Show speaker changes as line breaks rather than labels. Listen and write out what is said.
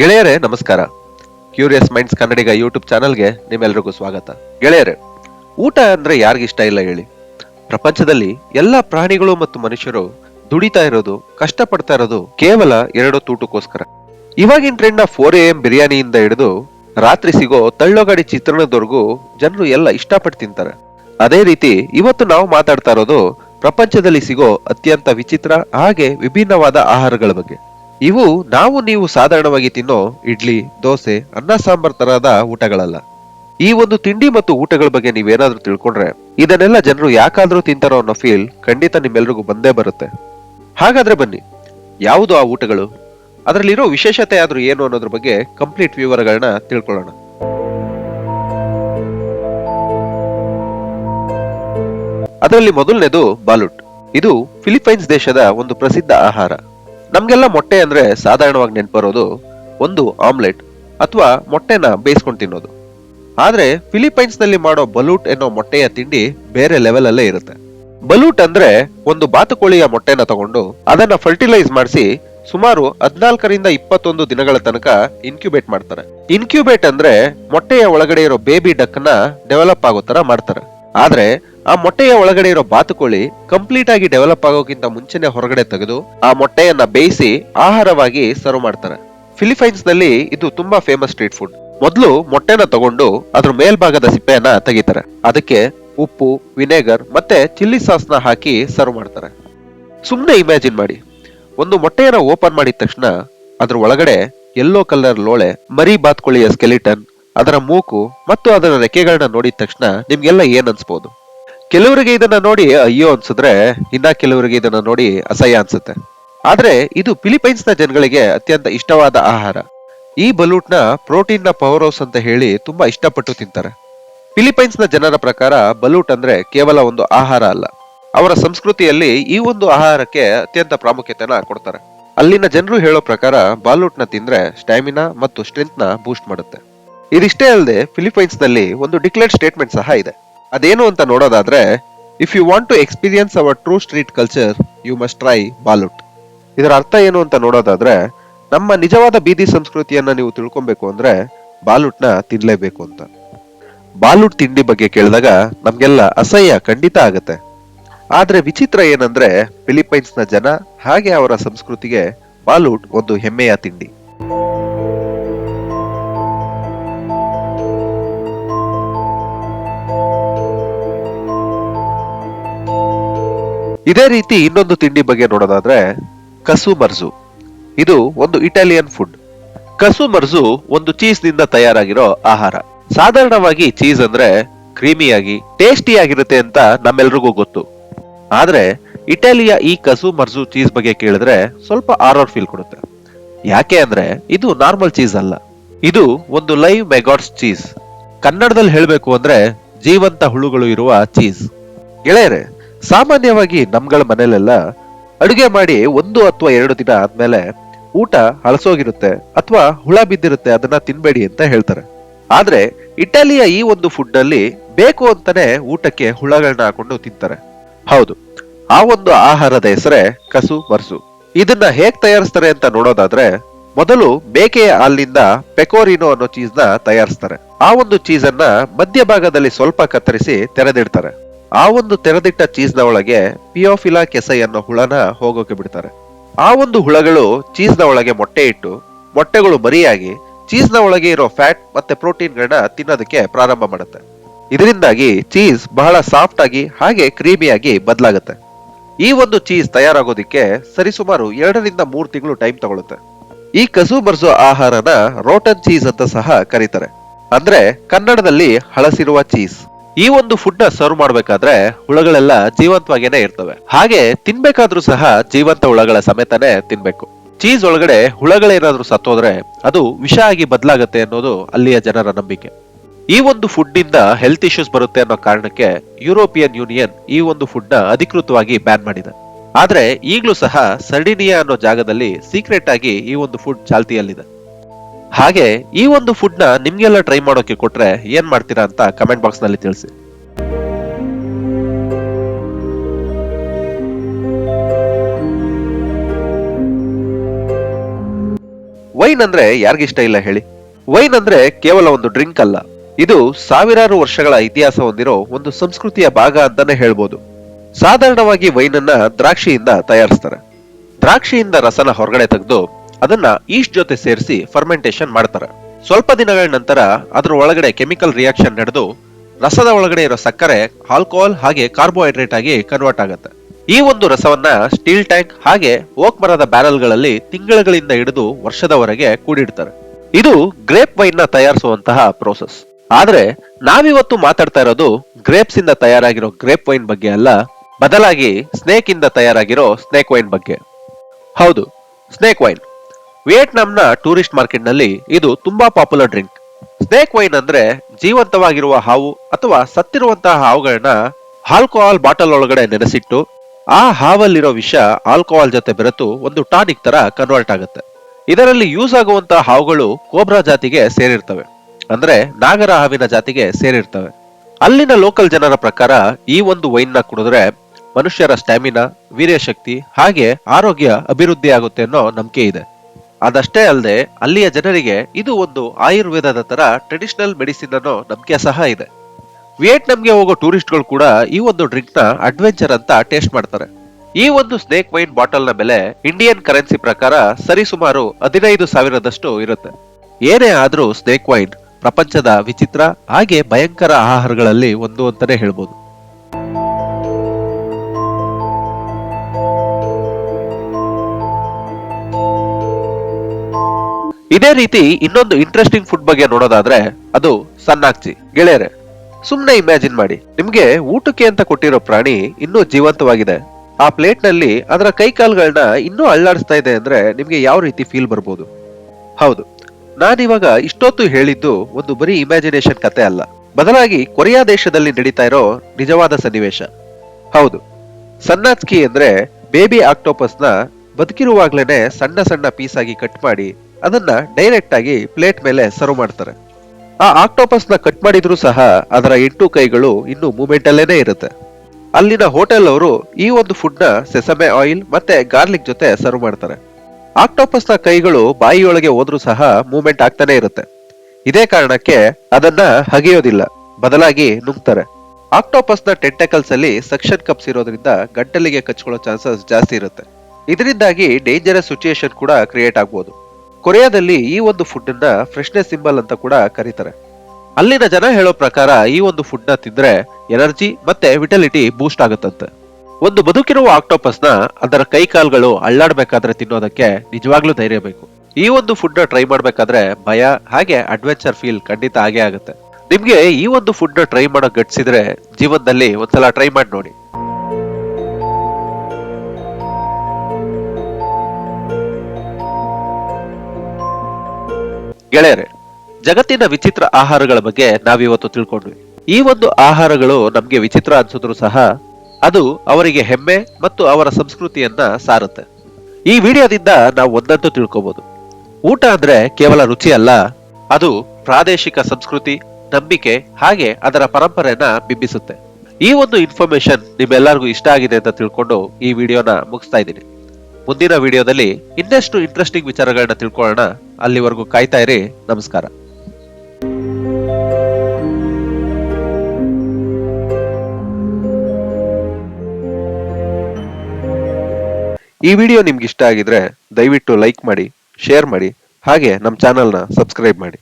ಗೆಳೆಯರೇ, ನಮಸ್ಕಾರ. Curious minds ಕನ್ನಡಿಗ YouTube ಚಾನಲ್ಗೆ ನಿಮ್ಮೆಲ್ಲರಿಗೂ ಸ್ವಾಗತ. ಗೆಳೆಯರೇ, ಊಟ ಅಂದ್ರೆ ಯಾರಿಗಿಷ್ಟ ಇಲ್ಲ ಹೇಳಿ. ಪ್ರಪಂಚದಲ್ಲಿ ಎಲ್ಲ ಪ್ರಾಣಿಗಳು ಮತ್ತು ಮನುಷ್ಯರು ದುಡಿತಾ ಇರೋದು, ಕಷ್ಟಪಡ್ತಾ ಇರೋದು ಕೇವಲ ಎರಡು ತೂಟಕ್ಕೋಸ್ಕರ. ಇವಾಗಿನ ಟ್ರೆಂಡ್ನ ಫೋರ್ ಎ ಎಂ ಬಿರಿಯಾನಿಯಿಂದ ಹಿಡಿದು ರಾತ್ರಿ ಸಿಗೋ ತಳ್ಳೋಗಾಡಿ ಚಿತ್ರಣದವರೆಗೂ ಜನರು ಎಲ್ಲ ಇಷ್ಟಪಟ್ಟು ತಿಂತಾರೆ. ಅದೇ ರೀತಿ ಇವತ್ತು ನಾವು ಮಾತಾಡ್ತಾ ಇರೋದು ಪ್ರಪಂಚದಲ್ಲಿ ಸಿಗೋ ಅತ್ಯಂತ ವಿಚಿತ್ರ, ಹಾಗೆ ವಿಭಿನ್ನವಾದ ಆಹಾರಗಳ ಬಗ್ಗೆ. ಇವು ನಾವು ನೀವು ಸಾಧಾರಣವಾಗಿ ತಿನ್ನೋ ಇಡ್ಲಿ, ದೋಸೆ, ಅನ್ನ ಸಾಂಬಾರ್ ತರಹದ ಊಟಗಳಲ್ಲ. ಈ ಒಂದು ತಿಂಡಿ ಮತ್ತು ಊಟಗಳ ಬಗ್ಗೆ ನೀವೇನಾದ್ರೂ ತಿಳ್ಕೊಂಡ್ರೆ ಇದನ್ನೆಲ್ಲ ಜನರು ಯಾಕಾದ್ರೂ ತಿಂತಾರೋ ಅನ್ನೋ ಫೀಲ್ ಖಂಡಿತ ನಿಮ್ಮೆಲ್ರಿಗೂ ಬಂದೇ ಬರುತ್ತೆ. ಹಾಗಾದ್ರೆ ಬನ್ನಿ, ಯಾವುದು ಆ ಊಟಗಳು? ಅದರಲ್ಲಿರೋ ವಿಶೇಷತೆ ಆದ್ರೂ ಏನು ಅನ್ನೋದ್ರ ಬಗ್ಗೆ ಕಂಪ್ಲೀಟ್ ವಿವರಗಳನ್ನ ತಿಳ್ಕೊಳ್ಳೋಣ. ಅದರಲ್ಲಿ ಮೊದಲನೇದು ಬಾಲುಟ್. ಇದು ಫಿಲಿಪೈನ್ಸ್ ದೇಶದ ಒಂದು ಪ್ರಸಿದ್ಧ ಆಹಾರ. ನಮ್ಗೆಲ್ಲ ಮೊಟ್ಟೆ ಅಂದ್ರೆ ಸಾಧಾರಣವಾಗಿ ನೆನಪರೋದು ಒಂದು ಆಮ್ಲೆಟ್ ಅಥವಾ ಮೊಟ್ಟೆನ ಬೇಯಿಸ್ಕೊಂಡು ತಿನ್ನೋದು. ಆದರೆ ಫಿಲಿಪೈನ್ಸ್ನಲ್ಲಿ ಮಾಡೋ ಬಲೂಟ್ ಎನ್ನೋ ಮೊಟ್ಟೆಯ ತಿಂಡಿ ಬೇರೆ ಲೆವೆಲಲ್ಲೇ ಇರುತ್ತೆ. ಬಲೂಟ್ ಅಂದ್ರೆ ಒಂದು ಬಾತುಕೋಳಿಯ ಮೊಟ್ಟೆನ ತಗೊಂಡು ಅದನ್ನ ಫರ್ಟಿಲೈಸ್ ಮಾಡಿಸಿ ಸುಮಾರು ಹದಿನಾಲ್ಕರಿಂದ ಇಪ್ಪತ್ತೊಂದು ದಿನಗಳ ತನಕ ಇನ್ಕ್ಯುಬೇಟ್ ಮಾಡ್ತಾರೆ. ಇನ್ಕ್ಯುಬೇಟ್ ಅಂದ್ರೆ ಮೊಟ್ಟೆಯ ಒಳಗಡೆ ಇರೋ ಬೇಬಿ ಡಕ್ನ ಡೆವಲಪ್ ಆಗೋ ತರ ಮಾಡ್ತಾರೆ. ಆದ್ರೆ ಆ ಮೊಟ್ಟೆಯ ಒಳಗಡೆ ಇರೋ ಬಾತುಕೋಳಿ ಕಂಪ್ಲೀಟ್ ಆಗಿ ಡೆವಲಪ್ ಆಗೋಕ್ಕಿಂತ ಮುಂಚೆನೆ ಹೊರಗಡೆ ತೆಗೆದು ಆ ಮೊಟ್ಟೆಯನ್ನ ಬೇಯಿಸಿ ಆಹಾರವಾಗಿ ಸರ್ವ್ ಮಾಡ್ತಾರೆ. ಫಿಲಿಪೈನ್ಸ್ನಲ್ಲಿ ಇದು ತುಂಬಾ ಫೇಮಸ್ ಸ್ಟ್ರೀಟ್ ಫುಡ್ ಮೊದಲು ಮೊಟ್ಟೆನ ತಗೊಂಡು ಅದ್ರ ಮೇಲ್ಭಾಗದ ಸಿಪ್ಪೆಯನ್ನ ತೆಗಿತಾರೆ. ಅದಕ್ಕೆ ಉಪ್ಪು ವಿನೆಗರ್ ಮತ್ತೆ ಚಿಲ್ಲಿ ಸಾಸ್ನ ಹಾಕಿ ಸರ್ವ್ ಮಾಡ್ತಾರೆ. ಸುಮ್ನೆ ಇಮ್ಯಾಜಿನ್ ಮಾಡಿ. ಒಂದು ಮೊಟ್ಟೆಯನ್ನ ಓಪನ್ ಮಾಡಿದ ತಕ್ಷಣ ಅದ್ರ ಒಳಗಡೆ ಯೆಲ್ಲೋ ಕಲರ್ ಲೋಳೆ ಮರಿ ಬಾತ್ಕೋಳಿಯ ಸ್ಕೆಲಿಟನ್ ಅದರ ಮೂಕು ಮತ್ತು ಅದರ ರೆಕ್ಕೆಗಳನ್ನ ನೋಡಿದ ತಕ್ಷಣ ನಿಮ್ಗೆಲ್ಲ ಏನ್ ಅನ್ಸ್ಬೋದು? ಕೆಲವರಿಗೆ ಇದನ್ನ ನೋಡಿ ಅಯ್ಯೋ ಅನ್ಸಿದ್ರೆ ಇನ್ನ ಕೆಲವರಿಗೆ ಇದನ್ನ ನೋಡಿ ಅಸಹ್ಯ ಅನ್ಸುತ್ತೆ. ಆದ್ರೆ ಇದು ಫಿಲಿಪೈನ್ಸ್ನ ಜನಗಳಿಗೆ ಅತ್ಯಂತ ಇಷ್ಟವಾದ ಆಹಾರ. ಈ ಬಲೂಟ್ನ ಪ್ರೋಟೀನ್ನ ಪವರ್ ಹೌಸ್ ಅಂತ ಹೇಳಿ ತುಂಬಾ ಇಷ್ಟಪಟ್ಟು ತಿಂತಾರೆ. ಫಿಲಿಪೈನ್ಸ್ನ ಜನರ ಪ್ರಕಾರ ಬಲೂಟ್ ಅಂದ್ರೆ ಕೇವಲ ಒಂದು ಆಹಾರ ಅಲ್ಲ. ಅವರ ಸಂಸ್ಕೃತಿಯಲ್ಲಿ ಈ ಒಂದು ಆಹಾರಕ್ಕೆ ಅತ್ಯಂತ ಪ್ರಾಮುಖ್ಯತೆನ ಕೊಡ್ತಾರೆ. ಅಲ್ಲಿನ ಜನರು ಹೇಳೋ ಪ್ರಕಾರ ಬಾಲೂಟ್ನ ತಿಂದ್ರೆ ಸ್ಟ್ಯಾಮಿನಾ ಮತ್ತು ಸ್ಟ್ರೆಂತ್ನ ಬೂಸ್ಟ್ ಮಾಡುತ್ತೆ. ಇದಿಷ್ಟೇ ಅಲ್ಲದೆ ಫಿಲಿಪೈನ್ಸ್ನಲ್ಲಿ ಒಂದು ಡಿಕ್ಲೇರ್ಡ್ ಸ್ಟೇಟ್ಮೆಂಟ್ ಸಹ ಇದೆ. ಅದೇನು ಅಂತ ನೋಡೋದಾದ್ರೆ if you want to experience our true street culture you must try balut ಇದರ ಅರ್ಥ ಏನು ಅಂತ ನೋಡೋದಾದ್ರೆ, ನಮ್ಮ ನಿಜವಾದ ಬೀದಿ ಸಂಸ್ಕೃತಿಯನ್ನ ನೀವು ತಿಳ್ಕೊಬೇಕು ಅಂದ್ರೆ ಬಾಲುಟ್ನ ತಿನ್ಲೇಬೇಕು ಅಂತ. ಬಾಲುಟ್ ತಿಂಡಿ ಬಗ್ಗೆ ಕೇಳಿದಾಗ ನಮ್ಗೆಲ್ಲ ಅಸಹ್ಯ ಖಂಡಿತ ಆಗತ್ತೆ. ಆದ್ರೆ ವಿಚಿತ್ರ ಏನಂದ್ರೆ ಫಿಲಿಪೈನ್ಸ್ನ ಜನ ಹಾಗೆ ಅವರ ಸಂಸ್ಕೃತಿಗೆ ಬಾಲುಟ್ ಒಂದು ಹೆಮ್ಮೆಯ ತಿಂಡಿ. ಇದೇ ರೀತಿ ಇನ್ನೊಂದು ತಿಂಡಿ ಬಗ್ಗೆ ನೋಡೋದಾದ್ರೆ ಕಸು ಮರ್ಜು. ಇದು ಒಂದು ಇಟಾಲಿಯನ್ ಫುಡ್. ಕಸು ಮರ್ಜು ಒಂದು ಚೀಸ್ನಿಂದ ತಯಾರಾಗಿರೋ ಆಹಾರ. ಸಾಧಾರಣವಾಗಿ ಚೀಸ್ ಅಂದ್ರೆ ಕ್ರೀಮಿಯಾಗಿ ಟೇಸ್ಟಿ ಆಗಿರುತ್ತೆ ಅಂತ ನಮ್ಮೆಲ್ರಿಗೂ ಗೊತ್ತು. ಆದ್ರೆ ಇಟಾಲಿಯ ಈ ಕಸು ಮರ್ಜು ಚೀಸ್ ಬಗ್ಗೆ ಕೇಳಿದ್ರೆ ಸ್ವಲ್ಪ ಆರೋರ್ ಫೀಲ್ ಕೊಡುತ್ತೆ. ಯಾಕೆ ಅಂದ್ರೆ ಇದು ನಾರ್ಮಲ್ ಚೀಸ್ ಅಲ್ಲ. ಇದು ಒಂದು ಲೈವ್ ಮೆಗಾಟ್ಸ್ ಚೀಸ್. ಕನ್ನಡದಲ್ಲಿ ಹೇಳಬೇಕು ಅಂದ್ರೆ ಜೀವಂತ ಹುಳುಗಳು ಇರುವ ಚೀಸ್. ಗೆಳೆಯರೆ ಸಾಮಾನ್ಯವಾಗಿ ನಮ್ಗಳ ಮನೇಲೆಲ್ಲ ಅಡುಗೆ ಮಾಡಿ ಒಂದು ಅಥವಾ ಎರಡು ದಿನ ಆದ್ಮೇಲೆ ಊಟ ಹಳಸೋಗಿರುತ್ತೆ ಅಥವಾ ಹುಳ ಬಿದ್ದಿರುತ್ತೆ, ಅದನ್ನ ತಿನ್ಬೇಡಿ ಅಂತ ಹೇಳ್ತಾರೆ. ಆದ್ರೆ ಇಟಾಲಿಯ ಈ ಒಂದು ಫುಡ್ನಲ್ಲಿ ಬೇಕು ಅಂತಾನೆ ಊಟಕ್ಕೆ ಹುಳಗಳನ್ನ ಹಾಕೊಂಡು ತಿಂತಾರೆ. ಹೌದು, ಆ ಒಂದು ಆಹಾರದ ಹೆಸರೇ ಕಸು ಮರ್ಸು ಇದನ್ನ ಹೇಗ್ ತಯಾರಿಸ್ತಾರೆ ಅಂತ ನೋಡೋದಾದ್ರೆ, ಮೊದಲು ಮೇಕೆಯ ಹಾಲಿನಿಂದ ಪೆಕೋರಿನೋ ಅನ್ನೋ ಚೀಸ್ನ ತಯಾರಿಸ್ತಾರೆ. ಆ ಒಂದು ಚೀಸ್ ಅನ್ನ ಮಧ್ಯಭಾಗದಲ್ಲಿ ಸ್ವಲ್ಪ ಕತ್ತರಿಸಿ ತೆರೆದಿಡ್ತಾರೆ. ಆ ಒಂದು ತೆರೆದಿಟ್ಟ ಚೀಸ್ನ ಒಳಗೆ ಪಿಯೋಫಿಲಾ ಕೆಸೈ ಅನ್ನೋ ಹುಳನ ಹೋಗೋಕೆ ಬಿಡ್ತಾರೆ. ಆ ಒಂದು ಹುಳಗಳು ಚೀಸ್ನ ಒಳಗೆ ಮೊಟ್ಟೆ ಇಟ್ಟು ಮೊಟ್ಟೆಗಳು ಮರಿಯಾಗಿ ಚೀಸ್ನ ಒಳಗೆ ಇರೋ ಫ್ಯಾಟ್ ಮತ್ತೆ ಪ್ರೋಟೀನ್ಗಳನ್ನ ತಿನ್ನೋದಕ್ಕೆ ಪ್ರಾರಂಭ ಮಾಡುತ್ತೆ. ಇದರಿಂದಾಗಿ ಚೀಸ್ ಬಹಳ ಸಾಫ್ಟ್ ಆಗಿ ಹಾಗೆ ಕ್ರೀಮಿಯಾಗಿ ಬದಲಾಗುತ್ತೆ. ಈ ಒಂದು ಚೀಸ್ ತಯಾರಾಗೋದಿಕ್ಕೆ ಸರಿಸುಮಾರು ಎರಡರಿಂದ ಮೂರು ತಿಂಗಳು ಟೈಮ್ ತಗೊಳುತ್ತೆ. ಈ ಕಸು ಬರ್ಸು ಆಹಾರನ ರೋಟನ್ ಚೀಸ್ ಅಂತ ಸಹ ಕರೀತಾರೆ. ಅಂದ್ರೆ ಕನ್ನಡದಲ್ಲಿ ಹಳಸಿರುವ ಚೀಸ್. ಈ ಒಂದು ಫುಡ್ ಸರ್ವ್ ಮಾಡ್ಬೇಕಾದ್ರೆ ಹುಳಗಳೆಲ್ಲ ಜೀವಂತವಾಗೇನೆ ಇರ್ತವೆ. ಹಾಗೆ ತಿನ್ಬೇಕಾದ್ರೂ ಸಹ ಜೀವಂತ ಹುಳಗಳ ಸಮೇತನೇ ತಿನ್ಬೇಕು. ಚೀಸ್ ಒಳಗಡೆ ಹುಳಗಳೇನಾದ್ರೂ ಸತ್ತೋದ್ರೆ ಅದು ವಿಷ ಆಗಿ ಬದ್ಲಾಗತ್ತೆ ಅನ್ನೋದು ಅಲ್ಲಿಯ ಜನರ ನಂಬಿಕೆ. ಈ ಒಂದು ಫುಡ್ನಿಂದ ಹೆಲ್ತ್ ಇಶ್ಯೂಸ್ ಬರುತ್ತೆ ಅನ್ನೋ ಕಾರಣಕ್ಕೆ ಯುರೋಪಿಯನ್ ಯೂನಿಯನ್ ಈ ಒಂದು ಫುಡ್ನ ಅಧಿಕೃತವಾಗಿ ಬ್ಯಾನ್ ಮಾಡಿದೆ. ಆದ್ರೆ ಈಗಲೂ ಸಹ ಸರ್ಡಿನಿಯಾ ಅನ್ನೋ ಜಾಗದಲ್ಲಿ ಸೀಕ್ರೆಟ್ ಆಗಿ ಈ ಒಂದು ಫುಡ್ ಚಾಲ್ತಿಯಲ್ಲಿದೆ. ಹಾಗೆ ಈ ಒಂದು ಫುಡ್ನ ನಿಮ್ಗೆಲ್ಲ ಟ್ರೈ ಮಾಡೋಕೆ ಕೊಟ್ರೆ ಏನ್ ಮಾಡ್ತೀರಾ ಅಂತ ಕಮೆಂಟ್ ಬಾಕ್ಸ್ನಲ್ಲಿ ತಿಳಿಸಿ. ವೈನ್ ಅಂದ್ರೆ ಯಾರಿಗಿಷ್ಟ ಇಲ್ಲ ಹೇಳಿ. ವೈನ್ ಅಂದ್ರೆ ಕೇವಲ ಒಂದು ಡ್ರಿಂಕ್ ಅಲ್ಲ. ಇದು ಸಾವಿರಾರು ವರ್ಷಗಳ ಇತಿಹಾಸ ಹೊಂದಿರೋ ಒಂದು ಸಂಸ್ಕೃತಿಯ ಭಾಗ ಅಂತಾನೆ ಹೇಳ್ಬೋದು. ಸಾಧಾರಣವಾಗಿ ವೈನ್ ಅನ್ನ ದ್ರಾಕ್ಷಿಯಿಂದ ತಯಾರಿಸ್ತಾರೆ. ದ್ರಾಕ್ಷಿಯಿಂದ ರಸನ ಹೊರಗಡೆ ತೆಗೆದು ಅದನ್ನ ಈಸ್ಟ್ ಜೊತೆ ಸೇರಿಸಿ ಫರ್ಮೆಂಟೇಶನ್ ಮಾಡ್ತಾರೆ. ಸ್ವಲ್ಪ ದಿನಗಳ ನಂತರ ಅದರ ಒಳಗಡೆ ಕೆಮಿಕಲ್ ರಿಯಾಕ್ಷನ್ ನಡೆದು ರಸದ ಒಳಗಡೆ ಇರೋ ಸಕ್ಕರೆ ಆಲ್ಕೋಹಾಲ್ ಹಾಗೆ ಕಾರ್ಬೋಹೈಡ್ರೇಟ್ ಆಗಿ ಕನ್ವರ್ಟ್ ಆಗುತ್ತೆ. ಈ ಒಂದು ರಸವನ್ನ ಸ್ಟೀಲ್ ಟ್ಯಾಂಕ್ ಹಾಗೆ ಓಕ್ ಮರದ ಬ್ಯಾರಲ್ಗಳಲ್ಲಿ ತಿಂಗಳುಗಳಿಂದ ಹಿಡಿದು ವರ್ಷದವರೆಗೆ ಕೂಡಿಡ್ತಾರೆ. ಇದು ಗ್ರೇಪ್ ವೈನ್ನ ತಯಾರಿಸುವಂತಹ ಪ್ರೋಸೆಸ್ ಆದ್ರೆ ನಾವಿವತ್ತು ಮಾತಾಡ್ತಾ ಇರೋದು ಗ್ರೇಪ್ಸ್ ಇಂದ ತಯಾರಾಗಿರೋ ಗ್ರೇಪ್ ವೈನ್ ಬಗ್ಗೆ ಅಲ್ಲ, ಬದಲಾಗಿ ಸ್ನೇಕ್ ಇಂದ ತಯಾರಾಗಿರೋ ಸ್ನೇಕ್ ವೈನ್ ಬಗ್ಗೆ. ಹೌದು ಸ್ನೇಕ್ ವೈನ್ ವಿಯೆಟ್ನಾಂನ ಟೂರಿಸ್ಟ್ ಮಾರ್ಕೆಟ್ನಲ್ಲಿ ಇದು ತುಂಬಾ ಪಾಪ್ಯುಲರ್ ಡ್ರಿಂಕ್. ಸ್ನೇಕ್ ವೈನ್ ಅಂದ್ರೆ ಜೀವಂತವಾಗಿರುವ ಹಾವು ಅಥವಾ ಸತ್ತಿರುವಂತಹ ಹಾವುಗಳನ್ನ ಆಲ್ಕೋಹಾಲ್ ಬಾಟಲ್ ಒಳಗಡೆ ನೆನೆಸಿಟ್ಟು ಆ ಹಾವಲ್ಲಿರೋ ವಿಷ ಆಲ್ಕೋಹಾಲ್ ಜೊತೆ ಬೆರೆತು ಒಂದು ಟಾನಿಕ್ ತರ ಕನ್ವರ್ಟ್ ಆಗುತ್ತೆ. ಇದರಲ್ಲಿ ಯೂಸ್ ಆಗುವಂತಹ ಹಾವುಗಳು ಕೋಬ್ರಾ ಜಾತಿಗೆ ಸೇರಿರ್ತವೆ. ಅಂದ್ರೆ ನಾಗರ ಹಾವಿನ ಜಾತಿಗೆ ಸೇರಿರ್ತವೆ. ಅಲ್ಲಿನ ಲೋಕಲ್ ಜನರ ಪ್ರಕಾರ ಈ ಒಂದು ವೈನ್ನ ಕುಡಿದ್ರೆ ಮನುಷ್ಯರ ಸ್ಟ್ಯಾಮಿನಾ, ವೀರ್ಯಶಕ್ತಿ ಹಾಗೆ ಆರೋಗ್ಯ ಅಭಿವೃದ್ಧಿ ಆಗುತ್ತೆ ಅನ್ನೋ ನಂಬಿಕೆ ಇದೆ. ಅದಷ್ಟೇ ಅಲ್ಲದೆ ಅಲ್ಲಿಯ ಜನರಿಗೆ ಇದು ಒಂದು ಆಯುರ್ವೇದದ ತರ ಟ್ರೆಡಿಷನಲ್ ಮೆಡಿಸಿನ್ ಅನ್ನೋ ನಂಬಿಕೆ ಸಹ ಇದೆ. ವಿಯೆಟ್ನಾಂಗೆ ಹೋಗೋ ಟೂರಿಸ್ಟ್ಗಳು ಕೂಡ ಈ ಒಂದು ಡ್ರಿಂಕ್ನ ಅಡ್ವೆಂಚರ್ ಅಂತ ಟೇಸ್ಟ್ ಮಾಡ್ತಾರೆ. ಈ ಒಂದು ಸ್ನೇಕ್ ವೈನ್ ಬಾಟಲ್ನ ಬೆಲೆ ಇಂಡಿಯನ್ ಕರೆನ್ಸಿ ಪ್ರಕಾರ ಸರಿಸುಮಾರು ಹದಿನೈದು ಸಾವಿರದಷ್ಟು ಇರುತ್ತೆ. ಏನೇ ಆದ್ರೂ ಸ್ನೇಕ್ ವೈನ್ ಪ್ರಪಂಚದ ವಿಚಿತ್ರ, ಹಾಗೆ ಭಯಂಕರ ಆಹಾರಗಳಲ್ಲಿ ಒಂದು ಅಂತಾನೆ ಹೇಳ್ಬೋದು. ಇದೇ ರೀತಿ ಇನ್ನೊಂದು ಇಂಟ್ರೆಸ್ಟಿಂಗ್ ಫುಡ್ ಬಗ್ಗೆ ನೋಡೋದಾದ್ರೆ ಅದು ಸನ್ನಾಕ್ಚಿ ಗೆಳೆಯರೆ, ಸುಮ್ನೆ ಇಮ್ಯಾಜಿನ್ ಮಾಡಿ. ನಿಮ್ಗೆ ಊಟಕ್ಕೆ ಅಂತ ಕೊಟ್ಟಿರೋ ಪ್ರಾಣಿ ಇನ್ನೂ ಜೀವಂತವಾಗಿದೆ. ಆ ಪ್ಲೇಟ್ನಲ್ಲಿ ಅದರ ಕೈ ಕಾಲ್ಗಳನ್ನ ಇನ್ನೂ ಅಳ್ಳಾಡಿಸ್ತಾ ಇದೆ ಅಂದ್ರೆ ನಿಮ್ಗೆ ಯಾವ ರೀತಿ ಫೀಲ್ ಬರ್ಬೋದು? ಹೌದು, ನಾನಿವಾಗ ಇಷ್ಟೊತ್ತು ಹೇಳಿದ್ದು ಒಂದು ಬರೀ ಇಮ್ಯಾಜಿನೇಷನ್ ಕತೆ ಅಲ್ಲ. ಬದಲಾಗಿ ಕೊರಿಯಾ ದೇಶದಲ್ಲಿ ನಡೀತಾ ಇರೋ ನಿಜವಾದ ಸನ್ನಿವೇಶ. ಹೌದು ಸನ್ನಾಚ್ಕಿ ಅಂದ್ರೆ ಬೇಬಿ ಆಕ್ಟೋಪಸ್ನ ಬದುಕಿರುವಾಗ್ಲೇನೆ ಸಣ್ಣ ಸಣ್ಣ ಪೀಸ್ ಆಗಿ ಕಟ್ ಮಾಡಿ ಅದನ್ನ ಡೈರೆಕ್ಟ್ ಆಗಿ ಪ್ಲೇಟ್ ಮೇಲೆ ಸರ್ವ್ ಮಾಡ್ತಾರೆ. ಆ ಆಕ್ಟೋಪಸ್ನ ಕಟ್ ಮಾಡಿದ್ರು ಸಹ ಅದರ ಎಂಟು ಕೈಗಳು ಇನ್ನೂ ಮೂಮೆಂಟ್ ಅಲ್ಲೇನೆ ಇರುತ್ತೆ. ಅಲ್ಲಿನ ಹೋಟೆಲ್ ಅವರು ಈ ಒಂದು ಫುಡ್ನ ಸೆಸಮೆ ಆಯಿಲ್ ಮತ್ತೆ ಗಾರ್ಲಿಕ್ ಜೊತೆ ಸರ್ವ್ ಮಾಡ್ತಾರೆ. ಆಕ್ಟೋಪಸ್ನ ಕೈಗಳು ಬಾಯಿಯೊಳಗೆ ಹೋದ್ರೂ ಸಹ ಮೂಮೆಂಟ್ ಆಗ್ತಾನೆ ಇರುತ್ತೆ. ಇದೇ ಕಾರಣಕ್ಕೆ ಅದನ್ನ ಹಗೆಯೋದಿಲ್ಲ, ಬದಲಾಗಿ ನುಗ್ತಾರೆ. ಆಕ್ಟೋಪಸ್ನ ಟೆಂಟಕಲ್ಸ್ ಅಲ್ಲಿ ಸಕ್ಷನ್ ಕಪ್ಸ್ ಇರೋದ್ರಿಂದ ಗಂಟಲಿಗೆ ಕಚ್ಕೊಳ್ಳೋ ಚಾನ್ಸಸ್ ಜಾಸ್ತಿ ಇರುತ್ತೆ. ಇದರಿಂದಾಗಿ ಡೇಂಜರಸ್ ಸಿಚುಯೇಷನ್ ಕೂಡ ಕ್ರಿಯೇಟ್ ಆಗ್ಬೋದು. ಕೊರಿಯಾದಲ್ಲಿ ಈ ಒಂದು ಫುಡ್ ಫ್ರೆಶ್ನೆಸ್ ಸಿಂಬಲ್ ಅಂತ ಕೂಡ ಕರೀತಾರೆ. ಅಲ್ಲಿನ ಜನ ಹೇಳೋ ಪ್ರಕಾರ ಈ ಒಂದು ಫುಡ್ನ ತಿಂದ್ರೆ ಎನರ್ಜಿ ಮತ್ತೆ ವಿಟಲಿಟಿ ಬೂಸ್ಟ್ ಆಗುತ್ತಂತೆ. ಒಂದು ಬದುಕಿರುವ ಆಕ್ಟೋಪಸ್ನ ಅದರ ಕೈ ಕಾಲ್ಗಳು ಅಳ್ಳಾಡ್ಬೇಕಾದ್ರೆ ತಿನ್ನೋದಕ್ಕೆ ನಿಜವಾಗ್ಲೂ ಧೈರ್ಯ ಬೇಕು. ಈ ಒಂದು ಫುಡ್ನ ಟ್ರೈ ಮಾಡ್ಬೇಕಾದ್ರೆ ಭಯ, ಹಾಗೆ ಅಡ್ವೆಂಚರ್ ಫೀಲ್ ಖಂಡಿತ ಆಗೇ ಆಗುತ್ತೆ. ನಿಮ್ಗೆ ಈ ಒಂದು ಫುಡ್ನ ಟ್ರೈ ಮಾಡೋ ಗಟ್ಸಿದ್ರೆ ಜೀವನದಲ್ಲಿ ಒಂದ್ಸಲ ಟ್ರೈ ಮಾಡಿ ನೋಡಿ. ಗೆಳೆಯರೆ, ಜಗತ್ತಿನ ವಿಚಿತ್ರ ಆಹಾರಗಳ ಬಗ್ಗೆ ನಾವಿವತ್ತು ತಿಳ್ಕೊಂಡ್ವಿ. ಈ ಒಂದು ಆಹಾರಗಳು ನಮ್ಗೆ ವಿಚಿತ್ರ ಅನ್ಸಿದ್ರು ಸಹ ಅದು ಅವರಿಗೆ ಹೆಮ್ಮೆ ಮತ್ತು ಅವರ ಸಂಸ್ಕೃತಿಯನ್ನ ಸಾರುತ್ತೆ. ಈ ವಿಡಿಯೋದಿಂದ ನಾವು ಒಂದಂತೂ ತಿಳ್ಕೊಬಹುದು ಊಟ ಅಂದ್ರೆ ಕೇವಲ ರುಚಿ ಅಲ್ಲ, ಅದು ಪ್ರಾದೇಶಿಕ ಸಂಸ್ಕೃತಿ, ನಂಬಿಕೆ, ಹಾಗೆ ಅದರ ಪರಂಪರೆಯನ್ನ ಬಿಂಬಿಸುತ್ತೆ. ಈ ಒಂದು ಇನ್ಫಾರ್ಮೇಶನ್ ನಿಮ್ಮೆಲ್ಲರಿಗೂ ಇಷ್ಟ ಆಗಿದೆ ಅಂತ ತಿಳ್ಕೊಂಡು ಈ ವಿಡಿಯೋನ ಮುಗಿಸ್ತಾ ಇದ್ದೀನಿ. ಮುಂದಿನ ವಿಡಿಯೋದಲ್ಲಿ ಇನ್ನಷ್ಟು ಇಂಟ್ರೆಸ್ಟಿಂಗ್ ವಿಚಾರಗಳನ್ನ ತಿಳ್ಕೊಳ್ಳೋಣ ಅಲ್ಲಿವರೆಗೂ ಕಾಯ್ತಾ ಇರಿ. ನಮಸ್ಕಾರ. ಈ ವಿಡಿಯೋ ನಿಮ್ಗೆ ಇಷ್ಟ ಆಗಿದ್ರೆ ದಯವಿಟ್ಟು ಲೈಕ್ ಮಾಡಿ, ಶೇರ್ ಮಾಡಿ, ಹಾಗೆ ನಮ್ಮ ಚಾನಲ್ನ ಸಬ್ಸ್ಕ್ರೈಬ್ ಮಾಡಿ.